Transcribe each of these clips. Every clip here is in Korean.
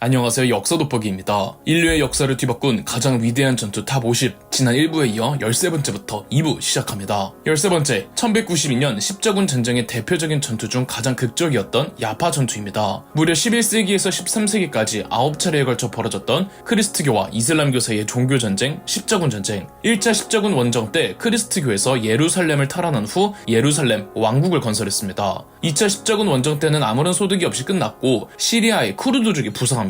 안녕하세요 역사 돋보기입니다. 인류의 역사를 뒤바꾼 가장 위대한 전투 탑 50 지난 1부에 이어 13번째부터 2부 시작합니다. 13번째 1192년 십자군 전쟁의 대표적인 전투 중 가장 극적이었던 야파 전투입니다. 무려 11세기에서 13세기까지 9차례에 걸쳐 벌어졌던 크리스트교와 이슬람교 사이의 종교 전쟁 십자군 전쟁 1차 십자군 원정 때 크리스트교에서 예루살렘을 탈환한 후 예루살렘 왕국을 건설했습니다. 2차 십자군 원정 때는 아무런 소득이 없이 끝났고 시리아의 쿠르드족이 부상합니다.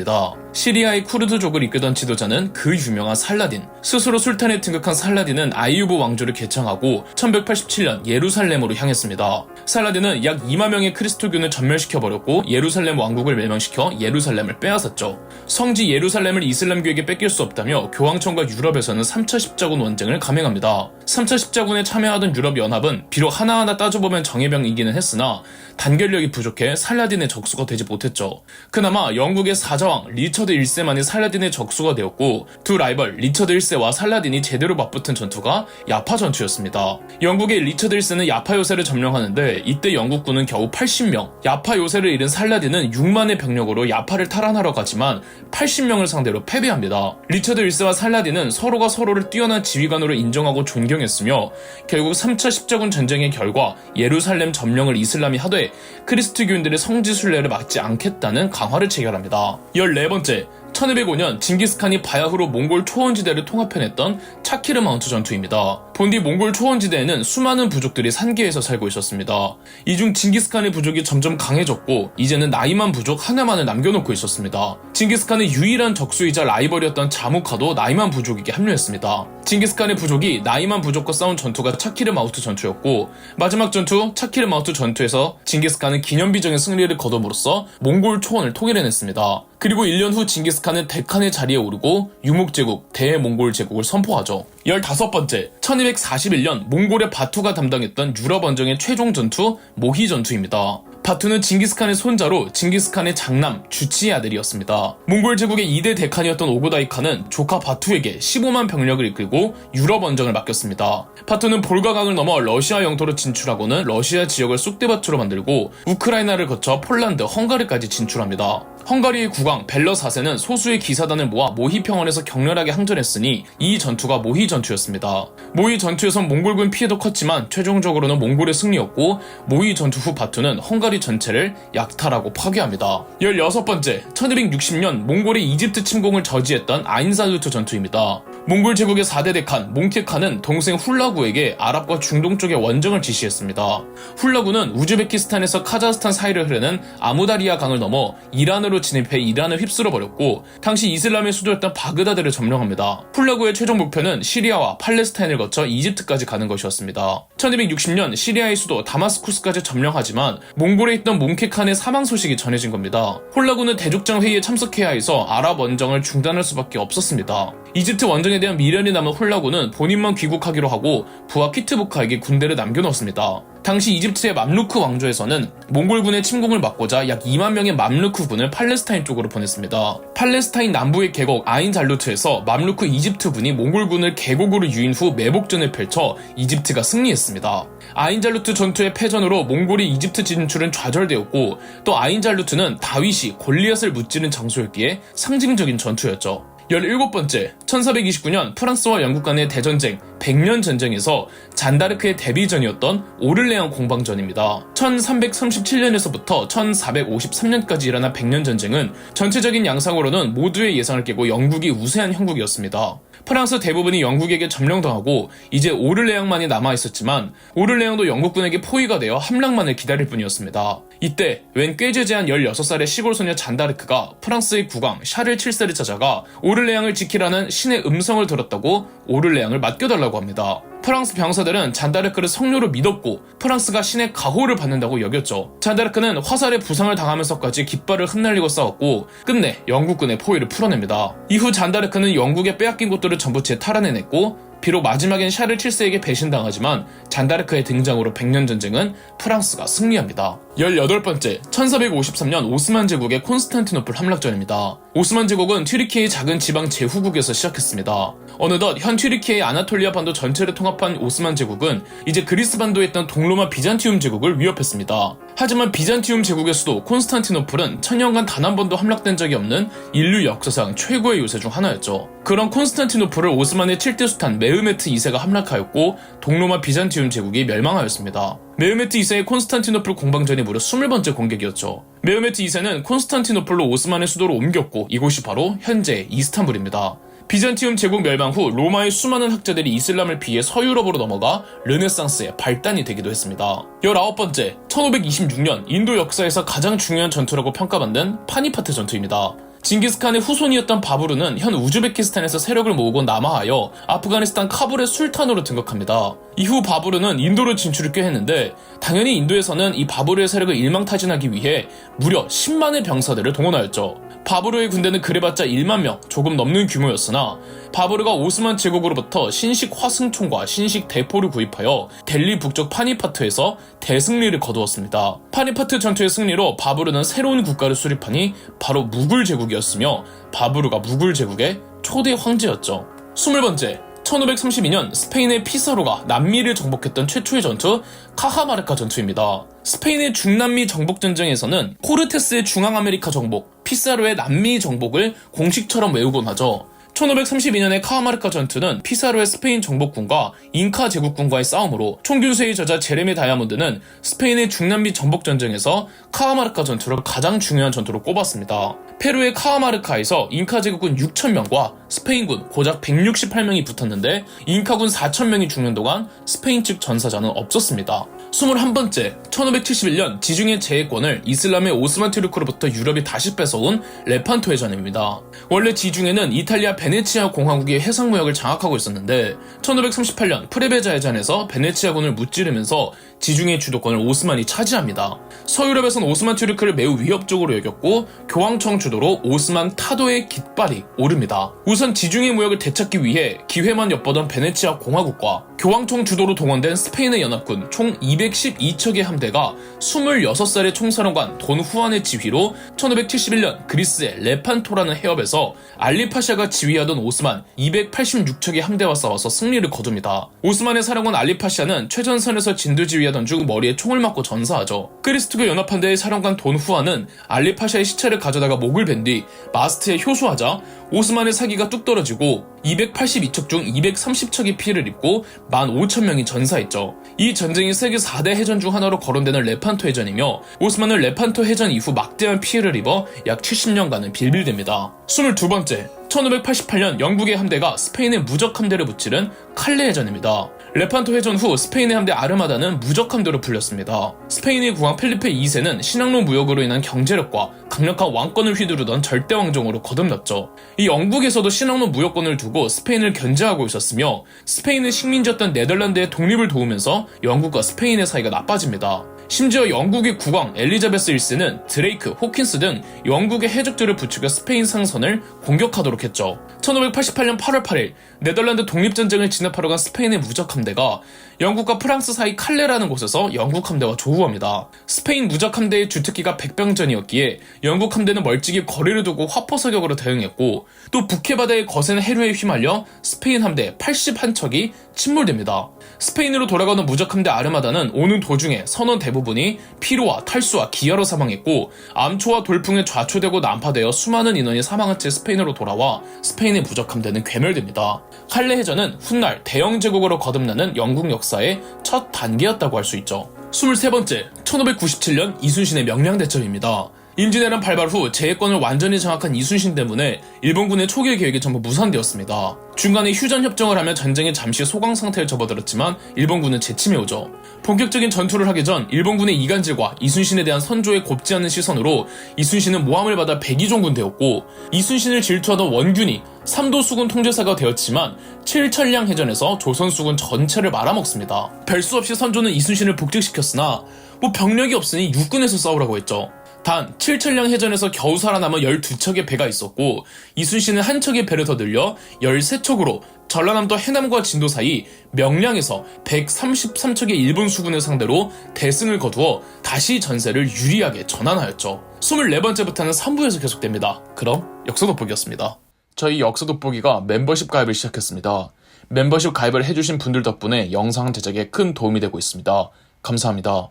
시리아의 쿠르드족을 이끄던 지도자는 그 유명한 살라딘. 스스로 술탄에 등극한 살라딘은 아이유브 왕조를 개창하고 1187년 예루살렘으로 향했습니다. 살라딘은 약 2만 명의 크리스토교는 전멸시켜버렸고 예루살렘 왕국을 멸망시켜 예루살렘을 빼앗았죠. 성지 예루살렘을 이슬람교에게 뺏길 수 없다며 교황청과 유럽에서는 3차 십자군 원쟁을 감행합니다. 3차 십자군에 참여하던 유럽연합은 비록 하나하나 따져보면 정예병이기는 했으나 단결력이 부족해 살라딘의 적수가 되지 못했죠. 그나마 영국의 사자 왕 리처드 1세만이 살라딘의 적수가 되었고 두 라이벌 리처드 1세와 살라딘이 제대로 맞붙은 전투가 야파 전투였습니다. 영국의 리처드 1세는 야파 요새를 점령하는데 이때 영국군은 겨우 80명, 야파 요새를 잃은 살라딘은 6만의 병력으로 야파를 탈환하러 가지만 80명을 상대로 패배합니다. 리처드 1세와 살라딘은 서로가 서로를 뛰어난 지휘관으로 인정하고 존경했으며 결국 3차 십자군 전쟁의 결과 예루살렘 점령을 이슬람이 하되 크리스트교인들의 성지 순례를 막지 않겠다는 강화를 체결합니다. 14번째, 1205년 징기스칸이 바야흐로 몽골 초원지대를 통합해냈던 차키르 마운트 전투입니다. 본디 몽골 초원지대에는 수많은 부족들이 산계에서 살고 있었습니다. 이 중 징기스칸의 부족이 점점 강해졌고 이제는 나이만 부족 하나만을 남겨놓고 있었습니다. 징기스칸의 유일한 적수이자 라이벌이었던 자무카도 나이만 부족에게 합류했습니다. 징기스칸의 부족이 나이만 부족과 싸운 전투가 차키르 마우트 전투였고 마지막 전투 차키르 마우트 전투에서 징기스칸은 기념비적인 승리를 거둠으로써 몽골 초원을 통일해냈습니다. 그리고 1년 후 징기스칸은 데칸의 자리에 오르고 유목제국, 대몽골 제국을 선포하죠. 15번째, 1241년 몽골의 바투가 담당했던 유럽 원정의 최종 전투 모히 전투입니다. 바투는 징기스칸의 손자로 징기스칸의 장남 주치의 아들이었습니다. 몽골 제국의 2대 대칸이었던 오고다이 칸은 조카 바투에게 15만 병력을 이끌고 유럽 원정을 맡겼습니다. 바투는 볼가강을 넘어 러시아 영토로 진출하고는 러시아 지역을 쑥대밭으로 만들고 우크라이나를 거쳐 폴란드, 헝가리까지 진출합니다. 헝가리의 국왕 벨러 4세는 소수의 기사단을 모아 모히 평원에서 격렬하게 항전했으니 이 전투가 모히 전투였습니다. 모히 전투에선 몽골군 피해도 컸지만 최종적으로는 몽골의 승리였고 모히 전투 후 바투는 헝가리 전체를 약탈하고 파괴합니다. 16번째, 1260년 몽골의 이집트 침공을 저지했던 아인살루트 전투입니다. 몽골 제국의 4대 대칸 몽케칸은 동생 훌라구에게 아랍과 중동 쪽의 원정을 지시했습니다. 훌라구는 우즈베키스탄에서 카자흐스탄 사이를 흐르는 아무다리아 강을 넘어 이란으로 진입해 이란을 휩쓸어 버렸고 당시 이슬람의 수도였던 바그다드를 점령합니다. 훌라구의 최종 목표는 시리아와 팔레스타인을 거쳐 이집트까지 가는 것이었습니다. 1260년 시리아의 수도 다마스쿠스까지 점령하지만 몽골에 있던 몽케칸의 사망 소식이 전해진 겁니다. 홀라구는 대족장 회의에 참석해야 해서 아랍 원정을 중단할 수밖에 없었습니다. 이집트 원정에 대한 미련이 남은 홀라구는 본인만 귀국하기로 하고 부하 키트부카에게 군대를 남겨놓습니다. 당시 이집트의 맘루크 왕조에서는 몽골군의 침공을 막고자 약 2만 명의 맘루크군을 팔레스타인 쪽으로 보냈습니다. 팔레스타인 남부의 계곡 아인 잘루트에서 맘루크 이집트군이 몽골군을 계곡으로 유인 후 매복전을 펼쳐 이집트가 승리했습니다. 아인 잘루트 전투의 패전으로 몽골이 이집트 진출은 좌절되었고 또 아인 잘루트는 다윗이 골리앗을 무찌른 장소였기에 상징적인 전투였죠. 17번째, 1429년 프랑스와 영국 간의 대전쟁, 백년 전쟁에서 잔다르크의 데뷔전이었던 오를레앙 공방전입니다. 1337년에서부터 1453년까지 일어난 백년 전쟁은 전체적인 양상으로는 모두의 예상을 깨고 영국이 우세한 형국이었습니다. 프랑스 대부분이 영국에게 점령당하고 이제 오를레앙만이 남아있었지만 오를레앙도 영국군에게 포위가 되어 함락만을 기다릴 뿐이었습니다. 이때 웬 꾀죄죄한 16살의 시골 소녀 잔다르크가 프랑스의 국왕 샤를 7세를 찾아가 오를레앙을 지키라는 신의 음성을 들었다고 오를레앙을 맡겨달라고 합니다. 프랑스 병사들은 잔다르크를 성녀로 믿었고 프랑스가 신의 가호를 받는다고 여겼죠. 잔다르크는 화살에 부상을 당하면서까지 깃발을 흩날리고 싸웠고 끝내 영국군의 포위를 풀어냅니다. 이후 잔다르크는 영국에 빼앗긴 곳들을 전부 재탈환해냈고 비록 마지막엔 샤를 7세에게 배신당하지만 잔다르크의 등장으로 백년 전쟁은 프랑스가 승리합니다. 18번째, 1453년 오스만 제국의 콘스탄티노플 함락전입니다. 오스만 제국은 튀르키의 작은 지방 제후국에서 시작했습니다. 어느덧 현 튀르키의 아나톨리아 반도 전체를 통합한 오스만 제국은 이제 그리스 반도에 있던 동로마 비잔티움 제국을 위협했습니다. 하지만 비잔티움 제국의 수도 콘스탄티노플은 천년간 단 한 번도 함락된 적이 없는 인류 역사상 최고의 요새 중 하나였죠. 그런 콘스탄티노플을 오스만의 7대 수탄 메흐메트 2세가 함락하였고 동로마 비잔티움 제국이 멸망하였습니다. 메흐메트 2세의 콘스탄티노플 공방전이 무려 20번째 공격이었죠. 메흐메트 2세는 콘스탄티노플로 오스만의 수도로 옮겼고 이곳이 바로 현재 이스탄불입니다. 비잔티움 제국 멸망 후 로마의 수많은 학자들이 이슬람을 피해 서유럽으로 넘어가 르네상스의 발단이 되기도 했습니다. 19번째, 1526년 인도 역사에서 가장 중요한 전투라고 평가받는 파니파트 전투입니다. 징기스칸의 후손이었던 바부르는 현 우즈베키스탄에서 세력을 모으고 남하하여 아프가니스탄 카불의 술탄으로 등극합니다. 이후 바부르는 인도로 진출을 꾀했는데 당연히 인도에서는 이 바부르의 세력을 일망타진하기 위해 무려 10만의 병사들을 동원하였죠. 바부르의 군대는 그래봤자 1만 명 조금 넘는 규모였으나 바부르가 오스만 제국으로부터 신식 화승총과 신식 대포를 구입하여 델리 북쪽 파니파트에서 대승리를 거두었습니다. 파니파트 전투의 승리로 바부르는 새로운 국가를 수립하니 바로 무굴 제국 이었으며 바부르가 무굴 제국의 초대 황제였죠. 20번째, 1532년 스페인의 피사로가 남미를 정복했던 최초의 전투 카하마르카 전투입니다. 스페인의 중남미 정복 전쟁에서는 코르테스의 중앙아메리카 정복, 피사로의 남미 정복을 공식처럼 외우곤 하죠. 1532년의 카하마르카 전투는 피사로의 스페인 정복군과 잉카 제국군과의 싸움으로 총균수의 저자 제레미 다이아몬드는 스페인의 중남미 정복 전쟁에서 카하마르카 전투를 가장 중요한 전투로 꼽았습니다. 페루의 카하마르카에서 잉카 제국군 6,000명과 스페인군 고작 168명이 붙었는데 잉카군 4,000명이 죽는 동안 스페인 측 전사자는 없었습니다. 21번째, 1571년 지중해 제해권을 이슬람의 오스만 트루크로부터 유럽이 다시 뺏어온 레판토 해전입니다. 원래 지중해는 이탈리아 베네치아 공화국의 해상무역을 장악하고 있었는데 1538년 프레베자 해전에서 베네치아군을 무찌르면서 지중해 주도권을 오스만이 차지합니다. 서유럽에선 오스만 트루크를 매우 위협적으로 여겼고 교황청 주도로 오스만 타도의 깃발이 오릅니다. 우선 지중해 무역을 되찾기 위해 기회만 엿보던 베네치아 공화국과 교황청 주도로 동원된 스페인의 연합군 총 212척의 함대가 26살의 총사령관 돈 후안의 지휘로 1571년 그리스의 레판토라는 해협에서 알리파샤가 지휘하던 오스만 286척의 함대와 싸워서 승리를 거둡니다. 오스만의 사령관 알리파샤는 최전선에서 진두지휘하던 중 머리에 총을 맞고 전사하죠. 그리스트교 연합함대의 사령관 돈 후안은 알리파샤의 시체를 가져다가 목을 벤 뒤 마스트에 효수하자 오스만의 사기가 뚝 떨어지고 282척 중 230척이 피해를 입고 15,000명이 전사했죠. 이 전쟁이 세계 4대 해전 중 하나로 거론되는 레판토 해전이며 오스만은 레판토 해전 이후 막대한 피해를 입어 약 70년간은 빌빌댑니다. 22번째, 1588년 영국의 함대가 스페인의 무적 함대를 무찌른 칼레 해전입니다. 레판토 해전 후 스페인의 함대 아르마다는 무적 함대로 풀렸습니다. 스페인의 국왕 펠리페 2세는 신항로 무역으로 인한 경제력과 강력한 왕권을 휘두르던 절대 왕정으로 거듭났죠. 이 영국에서도 신항로 무역권을 두고 스페인을 견제하고 있었으며 스페인의 식민지였던 네덜란드의 독립을 도우면서 영국과 스페인의 사이가 나빠집니다. 심지어 영국의 국왕 엘리자베스 1세는 드레이크, 호킨스 등 영국의 해적들을 부추겨 스페인 상선을 공격하도록 했죠. 1588년 8월 8일 네덜란드 독립전쟁을 진압하러 간 스페인의 무적 함대가 영국과 프랑스 사이 칼레라는 곳에서 영국 함대와 조우합니다. 스페인 무적 함대의 주특기가 백병전이었기에 영국 함대는 멀찍이 거리를 두고 화포 사격으로 대응했고 또 북해바다의 거센 해류에 휘말려 스페인 함대 81척이 침몰됩니다. 스페인으로 돌아가는 무적 함대 아르마다는 오는 도중에 선원 대부분 이 피로와 탈수와 기아로 사망했고 암초와 돌풍에 좌초되고 난파되어 수많은 인원이 사망한 채 스페인으로 돌아와 스페인의 무적 함대는 괴멸됩니다. 칼레 해전은 훗날 대영 제국으로 거듭나는 영국 역사의 첫 단계였다고 할 수 있죠. 23번째, 1597년 이순신의 명량대첩입니다. 임진왜란 발발 후 제해권을 완전히 장악한 이순신 때문에 일본군의 초기 계획이 전부 무산되었습니다. 중간에 휴전 협정을 하며 전쟁에 잠시 소강 상태에 접어들었지만 일본군은 재침해오죠. 본격적인 전투를 하기 전 일본군의 이간질과 이순신에 대한 선조의 곱지 않은 시선으로 이순신은 모함을 받아 백의종군 되었고 이순신을 질투하던 원균이 삼도 수군 통제사가 되었지만 칠천량 해전에서 조선 수군 전체를 말아먹습니다. 별수 없이 선조는 이순신을 복직시켰으나 뭐 병력이 없으니 육군에서 싸우라고 했죠. 단 7천량 해전에서 겨우 살아남은 12척의 배가 있었고 이순신은 한 척의 배를 더 늘려 13척으로 전라남도 해남과 진도 사이 명량에서 133척의 일본 수군을 상대로 대승을 거두어 다시 전세를 유리하게 전환하였죠. 24번째부터는 3부에서 계속됩니다. 그럼 역사 돋보기였습니다. 저희 역사 돋보기가 멤버십 가입을 시작했습니다. 멤버십 가입을 해주신 분들 덕분에 영상 제작에 큰 도움이 되고 있습니다. 감사합니다.